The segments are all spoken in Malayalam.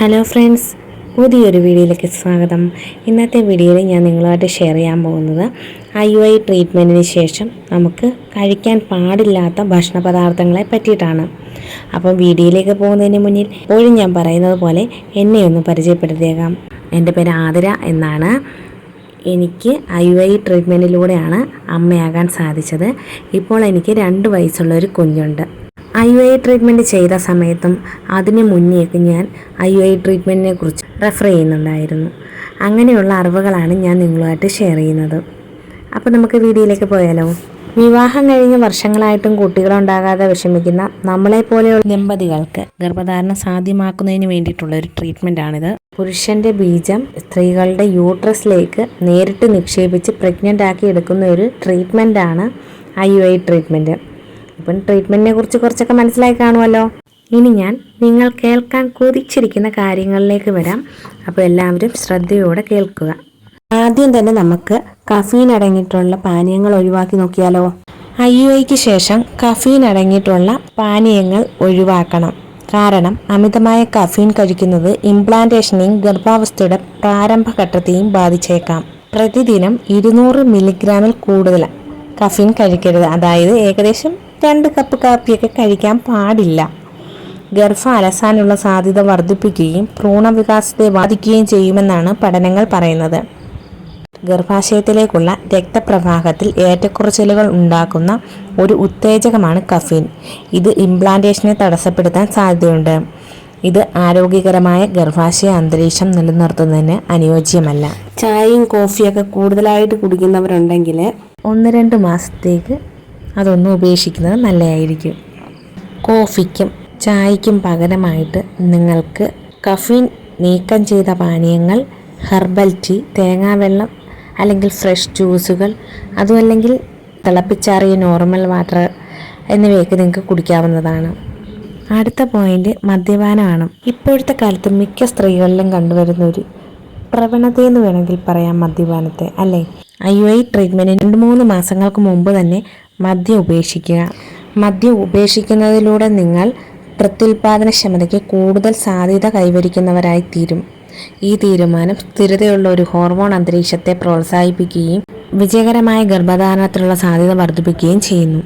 ഹലോ ഫ്രണ്ട്സ് പുതിയൊരു വീഡിയോയിലേക്ക് സ്വാഗതം. ഇന്നത്തെ വീഡിയോയിൽ ഞാൻ നിങ്ങളുമായിട്ട് ഷെയർ ചെയ്യാൻ പോകുന്നത് ഐ യു ഐ ട്രീറ്റ്മെന്റിന് ശേഷം നമുക്ക് കഴിക്കാൻ പാടില്ലാത്ത ഭക്ഷണ പദാർത്ഥങ്ങളെ പറ്റിയിട്ടാണ്. അപ്പം വീഡിയോയിലേക്ക് പോകുന്നതിന് മുന്നിൽ എപ്പോഴും ഞാൻ പറയുന്നത് പോലെ എന്നെ ഒന്ന് പരിചയപ്പെടുത്തിയേക്കാം. എന്റെ പേര് ആതിര എന്നാണ്. എനിക്ക് ഐ യു ഐ ട്രീറ്റ്മെന്റിലൂടെയാണ് അമ്മയാകാൻ സാധിച്ചത്. ഇപ്പോൾ എനിക്ക് രണ്ട് വയസ്സുള്ള ഒരു കുഞ്ഞുണ്ട്. ഐ ഐ ട്രീറ്റ്മെന്റ് ചെയ്ത സമയത്തും അതിന് മുന്നേക്ക് ഞാൻ ഐ ഐ ട്രീറ്റ്മെന്റിനെ കുറിച്ച് റെഫർ ചെയ്യുന്നുണ്ടായിരുന്നു. അങ്ങനെയുള്ള അറിവുകളാണ് ഞാൻ നിങ്ങളുമായിട്ട് ഷെയർ ചെയ്യുന്നത്. അപ്പോൾ നമുക്ക് വീഡിയോയിലേക്ക് പോയാലോ? വിവാഹം കഴിഞ്ഞ വർഷങ്ങളായിട്ടും കുട്ടികളുണ്ടാകാതെ വിഷമിക്കുന്ന നമ്മളെ പോലെയുള്ള ദമ്പതികൾക്ക് ഗർഭധാരണം സാധ്യമാക്കുന്നതിന് വേണ്ടിയിട്ടുള്ള ഒരു ട്രീറ്റ്മെന്റ് ആണിത്. പുരുഷന്റെ ബീജം സ്ത്രീകളുടെ യൂട്രസിലേക്ക് നേരിട്ട് നിക്ഷേപിച്ച് പ്രഗ്നന്റ് ആക്കി എടുക്കുന്ന ഒരു ട്രീറ്റ്മെന്റ് ആണ് ഐ യു ഐ ട്രീറ്റ്മെന്റ് ഇപ്പം ട്രീറ്റ്മെന്റിനെ കുറിച്ച് കുറച്ചൊക്കെ മനസ്സിലായി കാണുമല്ലോ. ഇനി ഞാൻ നിങ്ങൾ കേൾക്കാൻ കൊതിച്ചിരിക്കുന്ന കാര്യങ്ങളിലേക്ക് വരാം. അപ്പോൾ എല്ലാവരും ശ്രദ്ധയോടെ കേൾക്കുക. ആദ്യം തന്നെ നമുക്ക് കഫീൻ അടങ്ങിയിട്ടുള്ള പാനീയങ്ങൾ ഒഴിവാക്കി നോക്കിയാലോ? ഐ യു ഐക്ക് ശേഷം കഫീൻ അടങ്ങിയിട്ടുള്ള പാനീയങ്ങൾ ഒഴിവാക്കണം. കാരണം അമിതമായ കഫീൻ കഴിക്കുന്നത് ഇംപ്ലാന്റേഷനെയും ഗർഭാവസ്ഥയുടെ പ്രാരംഭഘട്ടത്തെയും ബാധിച്ചേക്കാം. പ്രതിദിനം ഇരുന്നൂറ് മില്ലിഗ്രാമിൽ കൂടുതൽ കഫീൻ കഴിക്കരുത്. അതായത് ഏകദേശം രണ്ട് കപ്പ് കാപ്പിയൊക്കെ കഴിക്കാൻ പാടില്ല. ഗർഭ അലസാനുള്ള സാധ്യത വർദ്ധിപ്പിക്കുകയും ഭ്രൂണവികാസത്തെ ബാധിക്കുകയും ചെയ്യുമെന്നാണ് പഠനങ്ങൾ പറയുന്നത്. ഗർഭാശയത്തിലേക്കുള്ള രക്തപ്രവാഹത്തിൽ ഏറ്റക്കുറച്ചിലുകൾ ഉണ്ടാക്കുന്ന ഒരു ഉത്തേജകമാണ് കഫീൻ. ഇത് ഇംപ്ലാന്റേഷനെ തടസ്സപ്പെടുത്താൻ സാധ്യതയുണ്ട്. ഇത് ആരോഗ്യകരമായ ഗർഭാശയ അന്തരീക്ഷം നിലനിർത്തുന്നതിന് അനുയോജ്യമല്ല. ചായയും കോഫിയൊക്കെ കൂടുതലായിട്ട് കുടിക്കുന്നവരുണ്ടെങ്കിൽ ഒന്ന് രണ്ട് മാസത്തേക്ക് അതൊന്നും ഉപേക്ഷിക്കുന്നത് നല്ലതായിരിക്കും. കോഫിക്കും ചായക്കും പകരമായിട്ട് നിങ്ങൾക്ക് കഫീൻ നീക്കം ചെയ്ത പാനീയങ്ങൾ ഹെർബൽ ടീ തേങ്ങാവെള്ളം അല്ലെങ്കിൽ ഫ്രഷ് ജ്യൂസുകൾ അതുമല്ലെങ്കിൽ തിളപ്പിച്ചാറിയ നോർമൽ വാട്ടർ എന്നിവയൊക്കെ നിങ്ങൾക്ക് കുടിക്കാവുന്നതാണ്. അടുത്ത പോയിന്റ് മദ്യപാനമാണ്. ഇപ്പോഴത്തെ കാലത്ത് മിക്ക സ്ത്രീകളിലും കണ്ടുവരുന്ന ഒരു പ്രവണതയെന്ന് വേണമെങ്കിൽ പറയാം മദ്യപാനത്തെ. അല്ലേ? ഐ യു ഐ ട്രീറ്റ്മെന്റിന് രണ്ട് മൂന്ന് മാസങ്ങൾക്ക് മുമ്പ് തന്നെ മദ്യം ഉപേക്ഷിക്കുക. മദ്യം ഉപേക്ഷിക്കുന്നതിലൂടെ നിങ്ങൾ പ്രത്യുൽപാദനക്ഷമതയ്ക്ക് കൂടുതൽ സാധ്യത കൈവരിക്കുന്നവരായി തീരും ഈ തീരുമാനം സ്ഥിരതയുള്ള ഒരു ഹോർമോൺ അന്തരീക്ഷത്തെ പ്രോത്സാഹിപ്പിക്കുകയും വിജയകരമായ ഗർഭധാരണത്തിനുള്ള സാധ്യത വർദ്ധിപ്പിക്കുകയും ചെയ്യുന്നു.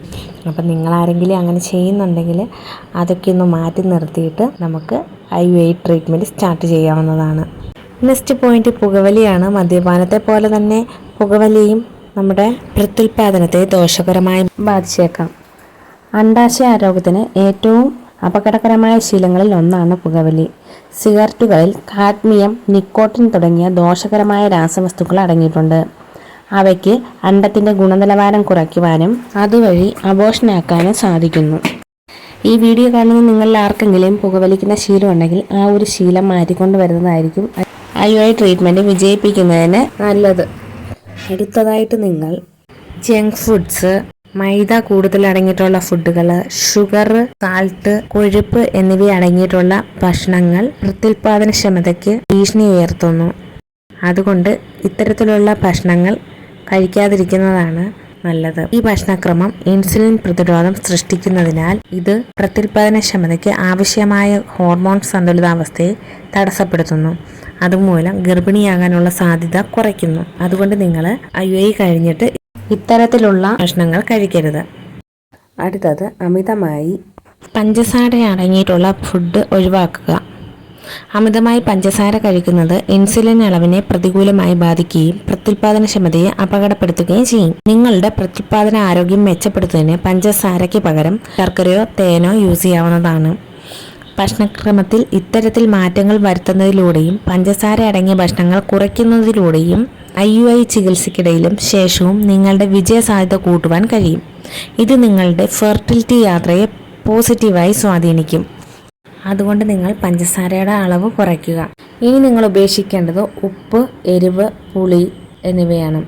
അപ്പം നിങ്ങൾ ആരെങ്കിലും അങ്ങനെ ചെയ്യുന്നുണ്ടെങ്കിൽ അതൊക്കെ ഒന്ന് മാറ്റി നിർത്തിയിട്ട് നമുക്ക് I U I treatment start ചെയ്യാവുന്നതാണ്. നെക്സ്റ്റ് പോയിന്റ് പുകവലിയാണ്. മദ്യപാനത്തെ പോലെ തന്നെ പുകവലിയും നമ്മുടെ പ്രത്യുൽപാദനത്തെ ദോഷകരമായി ബാധിച്ചേക്കാം. അണ്ടാശയ ആരോഗ്യത്തിന് ഏറ്റവും അപകടകരമായ ശീലങ്ങളിൽ ഒന്നാണ് പുകവലി. സിഗരറ്റുകളിൽ കാഡ്മിയം നിക്കോട്ടിൻ തുടങ്ങിയ ദോഷകരമായ രാസവസ്തുക്കൾ അടങ്ങിയിട്ടുണ്ട്. അവയ്ക്ക് അണ്ടത്തിന്റെ ഗുണനിലവാരം കുറയ്ക്കുവാനും അതുവഴി അബോഷനാക്കാനും സാധിക്കുന്നു. ഈ വീഡിയോ കാണുന്ന നിങ്ങളിൽ ആർക്കെങ്കിലും പുകവലിക്കുന്ന ശീലം ഉണ്ടെങ്കിൽ ആ ഒരു ശീലം മാറ്റിക്കൊണ്ട് വരുന്നതായിരിക്കും ഐ ഐ ട്രീറ്റ്മെന്റ് വിജയിപ്പിക്കുന്നതിന് നല്ലത്. അടുത്തതായിട്ട് നിങ്ങൾ ജങ്ക് ഫുഡ്സ് മൈദ കൂടുതൽ അടങ്ങിയിട്ടുള്ള ഫുഡുകൾ ഷുഗർ സാൾട്ട് കൊഴുപ്പ് എന്നിവ അടങ്ങിയിട്ടുള്ള ഭക്ഷണങ്ങൾ പ്രത്യുൽപാദനക്ഷമതയ്ക്ക് ഭീഷണി ഉയർത്തുന്നു. അതുകൊണ്ട് ഇത്തരത്തിലുള്ള ഭക്ഷണങ്ങൾ കഴിക്കാതിരിക്കുന്നതാണ് നല്ലത്. ഈ ഭക്ഷണക്രമം ഇൻസുലിൻ പ്രതിരോധം സൃഷ്ടിക്കുന്നതിനാൽ ഇത് പ്രത്യുൽപാദനക്ഷമതയ്ക്ക് ആവശ്യമായ ഹോർമോൺ സന്തുലിതാവസ്ഥയെ തടസ്സപ്പെടുത്തുന്നു. അതുമൂലം ഗർഭിണിയാകാനുള്ള സാധ്യത കുറയ്ക്കുന്നു. അതുകൊണ്ട് നിങ്ങൾ ഐ ഐ കഴിഞ്ഞിട്ട് ഇത്തരത്തിലുള്ള ഭക്ഷണങ്ങൾ കഴിക്കരുത്. അടുത്തത് അമിതമായി പഞ്ചസാര അടങ്ങിയിട്ടുള്ള ഫുഡ് ഒഴിവാക്കുക. അമിതമായി പഞ്ചസാര കഴിക്കുന്നത് ഇൻസുലിൻ അളവിനെ പ്രതികൂലമായി ബാധിക്കുകയും പ്രത്യുൽപാദനക്ഷമതയെ അപകടപ്പെടുത്തുകയും ചെയ്യും. നിങ്ങളുടെ പ്രത്യുൽപാദന ആരോഗ്യം മെച്ചപ്പെടുത്തുന്നതിന് പഞ്ചസാരയ്ക്ക് പകരം ശർക്കരയോ തേനോ യൂസ് ചെയ്യാവുന്നതാണ്. ഭക്ഷണക്രമത്തിൽ ഇത്തരത്തിൽ മാറ്റങ്ങൾ വരുത്തുന്നതിലൂടെയും പഞ്ചസാര അടങ്ങിയ ഭക്ഷണങ്ങൾ കുറയ്ക്കുന്നതിലൂടെയും ഐ യു ഐ ചികിത്സയ്ക്കിടയിലും ശേഷവും നിങ്ങളുടെ വിജയ സാധ്യത കൂട്ടുവാൻ കഴിയും. ഇത് നിങ്ങളുടെ ഫെർട്ടിലിറ്റി യാത്രയെ പോസിറ്റീവായി സ്വാധീനിക്കും. അതുകൊണ്ട് നിങ്ങൾ പഞ്ചസാരയുടെ അളവ് കുറയ്ക്കുക. ഇനി നിങ്ങൾ ഉപേക്ഷിക്കേണ്ടത് ഉപ്പ് എരിവ് പുളി എന്നിവയാണ്.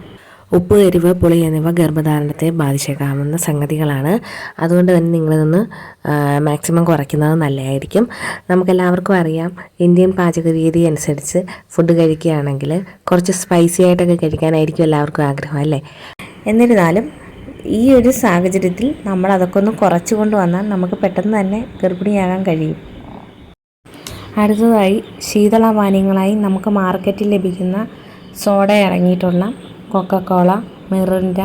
ഉപ്പ് എരിവ് പുളി എന്നിവ ഗർഭധാരണത്തെ ബാധിച്ചേക്കാവുന്ന സംഗതികളാണ്. അതുകൊണ്ട് തന്നെ നിങ്ങളിതൊന്ന് മാക്സിമം കുറയ്ക്കുന്നത് നല്ലതായിരിക്കും. നമുക്കെല്ലാവർക്കും അറിയാം ഇന്ത്യൻ പാചക രീതി അനുസരിച്ച് ഫുഡ് കഴിക്കുകയാണെങ്കിൽ കുറച്ച് സ്പൈസി ആയിട്ടൊക്കെ കഴിക്കാനായിരിക്കും എല്ലാവർക്കും ആഗ്രഹം അല്ലേ? എന്നിരുന്നാലും ഈ ഒരു സാഹചര്യത്തിൽ നമ്മൾ അതൊക്കെ ഒന്ന് കുറച്ച് കൊണ്ടുവന്നാൽ നമുക്ക് പെട്ടെന്ന് തന്നെ ഗർഭിണിയാകാൻ കഴിയും. അടുത്തതായി ശീതളപാനീയങ്ങളായി നമുക്ക് മാർക്കറ്റിൽ ലഭിക്കുന്ന soda ഇറങ്ങിയിട്ടുള്ള Coca Cola Mirinda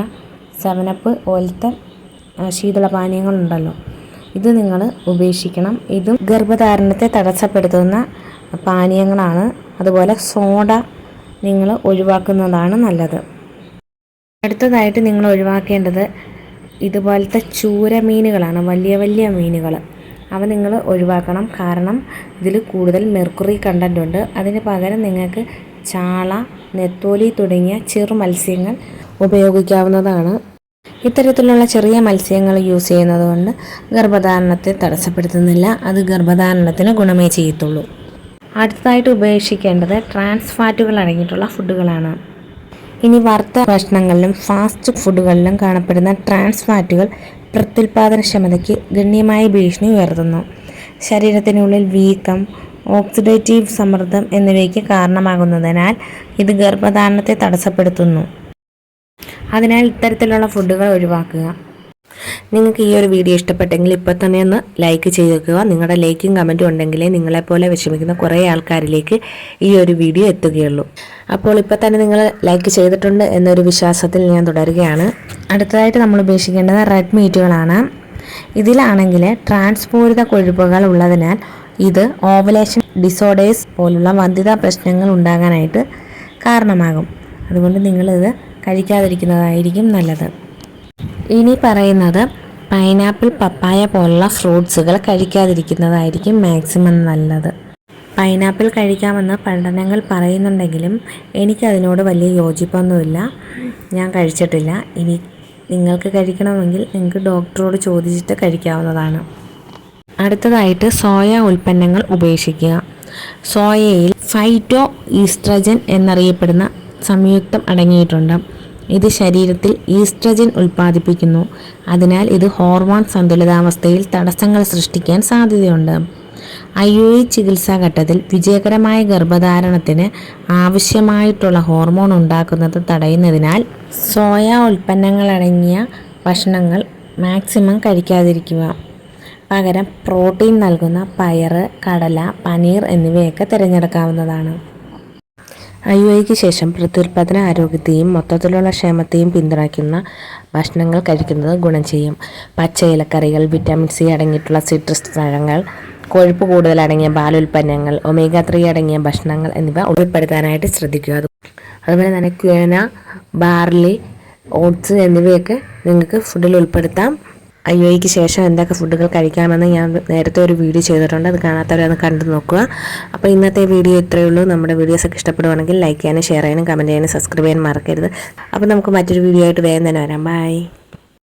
Seven Up പോലത്തെ ശീതളപാനീയങ്ങളുണ്ടല്ലോ ഇത് നിങ്ങൾ ഉപേക്ഷിക്കണം. ഇതും ഗർഭധാരണത്തെ തടസ്സപ്പെടുത്തുന്ന പാനീയങ്ങളാണ്. അതുപോലെ സോഡ നിങ്ങൾ ഒഴിവാക്കുന്നതാണ് നല്ലത്. അടുത്തതായിട്ട് നിങ്ങൾ ഒഴിവാക്കേണ്ടത് ഇതുപോലത്തെ ചൂര മീനുകളാണ് വലിയ വലിയ മീനുകൾ. അവ നിങ്ങൾ ഒഴിവാക്കണം. കാരണം ഇതിൽ കൂടുതൽ മെർക്കുറി കണ്ടന്റ് ഉണ്ട്. അതിന് പകരം നിങ്ങൾക്ക് ചാള നെത്തോലി തുടങ്ങിയ ചെറു മത്സ്യങ്ങൾ ഉപയോഗിക്കാവുന്നതാണ്. ഇത്തരത്തിലുള്ള ചെറിയ മത്സ്യങ്ങൾ യൂസ് ചെയ്യുന്നത് കൊണ്ട് ഗർഭധാരണത്തെ തടസ്സപ്പെടുത്തുന്നില്ല. അത് ഗർഭധാരണത്തിന് ഗുണമേ ചെയ്യത്തുള്ളൂ. അടുത്തതായിട്ട് ഉപേക്ഷിക്കേണ്ടത് ട്രാൻസ് ഫാറ്റുകൾ അടങ്ങിയിട്ടുള്ള ഫുഡുകളാണ് ഇനി വറുത്ത ഭക്ഷണങ്ങളിലും ഫാസ്റ്റ് ഫുഡുകളിലും കാണപ്പെടുന്ന ട്രാൻസ് ഫാറ്റുകൾ പ്രത്യുൽപാദനക്ഷമതയ്ക്ക് ഗണ്യമായ ഭീഷണി ഉയർത്തുന്നു. ശരീരത്തിനുള്ളിൽ വീക്കം ഓക്സിഡേറ്റീവ് സമ്മർദ്ദം എന്നിവയ്ക്ക് കാരണമാകുന്നതിനാൽ ഇത് ഗർഭധാരണത്തെ തടസ്സപ്പെടുത്തുന്നു. അതിനാൽ ഇത്തരത്തിലുള്ള ഫുഡുകൾ ഒഴിവാക്കുക. നിങ്ങൾക്ക് ഈ ഒരു വീഡിയോ ഇഷ്ടപ്പെട്ടെങ്കിൽ ഇപ്പോൾ തന്നെ ഒന്ന് ലൈക്ക് ചെയ്ത് വെക്കുക. നിങ്ങളുടെ ലൈക്കും കമന്റും ഉണ്ടെങ്കിലേ നിങ്ങളെപ്പോലെ വിഷമിക്കുന്ന കുറേ ആൾക്കാരിലേക്ക് ഈ ഒരു വീഡിയോ എത്തുകയുള്ളൂ. അപ്പോൾ ഇപ്പോൾ തന്നെ നിങ്ങൾ ലൈക്ക് ചെയ്തിട്ടുണ്ട് എന്നൊരു വിശ്വാസത്തിൽ ഞാൻ തുടരുകയാണ്. അടുത്തതായിട്ട് നമ്മൾ ഉപേക്ഷിക്കേണ്ടത് റെഡ് മീറ്റുകളാണ് ഇതിലാണെങ്കിൽ ട്രാൻസ്പൂരിത കൊഴുപ്പുകൾ ഉള്ളതിനാൽ ഇത് ഓവലേഷൻ ഡിസോർഡേഴ്സ് പോലുള്ള വന്ധ്യതാ പ്രശ്നങ്ങൾ ഉണ്ടാകാനായിട്ട് കാരണമാകും. അതുകൊണ്ട് നിങ്ങളിത് കഴിക്കാതിരിക്കുന്നതായിരിക്കും നല്ലത്. ഇനി പറയുന്നത് പൈനാപ്പിൾ പപ്പായ പോലുള്ള ഫ്രൂട്ട്സുകൾ കഴിക്കാതിരിക്കുന്നതായിരിക്കും മാക്സിമം നല്ലത്. പൈനാപ്പിൾ കഴിക്കാമെന്ന് പഠനങ്ങൾ പറയുന്നുണ്ടെങ്കിലും എനിക്കതിനോട് വലിയ യോജിപ്പൊന്നുമില്ല. ഞാൻ കഴിച്ചിട്ടില്ല. ഇനി നിങ്ങൾക്ക് കഴിക്കണമെങ്കിൽ നിങ്ങൾക്ക് ഡോക്ടറോട് ചോദിച്ചിട്ട് കഴിക്കാവുന്നതാണ്. അടുത്തതായിട്ട് സോയ ഉൽപ്പന്നങ്ങൾ ഉപേക്ഷിക്കുക. സോയയിൽ ഫൈറ്റോ ഈസ്ട്രജൻ എന്നറിയപ്പെടുന്ന സംയുക്തം അടങ്ങിയിട്ടുണ്ട്. ഇത് ശരീരത്തിൽ ഈസ്ട്രജൻ ഉൽപ്പാദിപ്പിക്കുന്നു. അതിനാൽ ഇത് ഹോർമോൺ സന്തുലിതാവസ്ഥയിൽ തടസ്സങ്ങൾ സൃഷ്ടിക്കാൻ സാധ്യതയുണ്ട്. ഐ യു ഐ ചികിത്സാഘട്ടത്തിൽ വിജയകരമായ ഗർഭധാരണത്തിന് ആവശ്യമായിട്ടുള്ള ഹോർമോൺ ഉണ്ടാക്കുന്നത് തടയുന്നതിനാൽ സോയ ഉൽപ്പന്നങ്ങളടങ്ങിയ ഭക്ഷണങ്ങൾ മാക്സിമം കഴിക്കാതിരിക്കുക. പകരം പ്രോട്ടീൻ നൽകുന്ന പയർ കടല പനീർ എന്നിവയൊക്കെ തിരഞ്ഞെടുക്കാവുന്നതാണ്. ഐ ഒയ്ക്ക് ശേഷം പ്രത്യുൽപാദന ആരോഗ്യത്തെയും മൊത്തത്തിലുള്ള ക്ഷേമത്തെയും പിന്തുണയ്ക്കുന്ന ഭക്ഷണങ്ങൾ കഴിക്കുന്നത് ഗുണം ചെയ്യും. പച്ച ഇലക്കറികൾ വിറ്റാമിൻ സി അടങ്ങിയിട്ടുള്ള സിട്രസ് പഴങ്ങൾ കൊഴുപ്പ് കൂടുതൽ അടങ്ങിയ പാലുൽപ്പന്നങ്ങൾ ഒമേഗ ത്രീ അടങ്ങിയ ഭക്ഷണങ്ങൾ എന്നിവ ഉൾപ്പെടുത്താനായിട്ട് ശ്രദ്ധിക്കുക. അതുപോലെ തന്നെ ക്വേന ബാർലി ഓട്സ് എന്നിവയൊക്കെ നിങ്ങൾക്ക് ഫുഡിൽ ഉൾപ്പെടുത്താം. ഒ ശേഷം എന്തൊക്കെ ഫുഡുകൾ കഴിക്കാമെന്ന് ഞാൻ നേരത്തെ ഒരു വീഡിയോ ചെയ്തിട്ടുണ്ട്. അത് കാണാത്തവരൊന്ന് കണ്ടു നോക്കുക. അപ്പോൾ ഇന്നത്തെ വീഡിയോ ഇത്രയേ ഉള്ളൂ. നമ്മുടെ വീഡിയോസ് ഒക്കെ ഇഷ്ടപ്പെടുവാണെങ്കിൽ ലൈക്ക് ചെയ്യാനും ഷെയർ ചെയ്യാനും കമന്റ് ചെയ്യാനും സബ്സ്ക്രൈബ് ചെയ്യാനും മറക്കരുത്. അപ്പോൾ നമുക്ക് മറ്റൊരു വീഡിയോ ആയിട്ട് വേഗം തന്നെ വരാം. ബൈ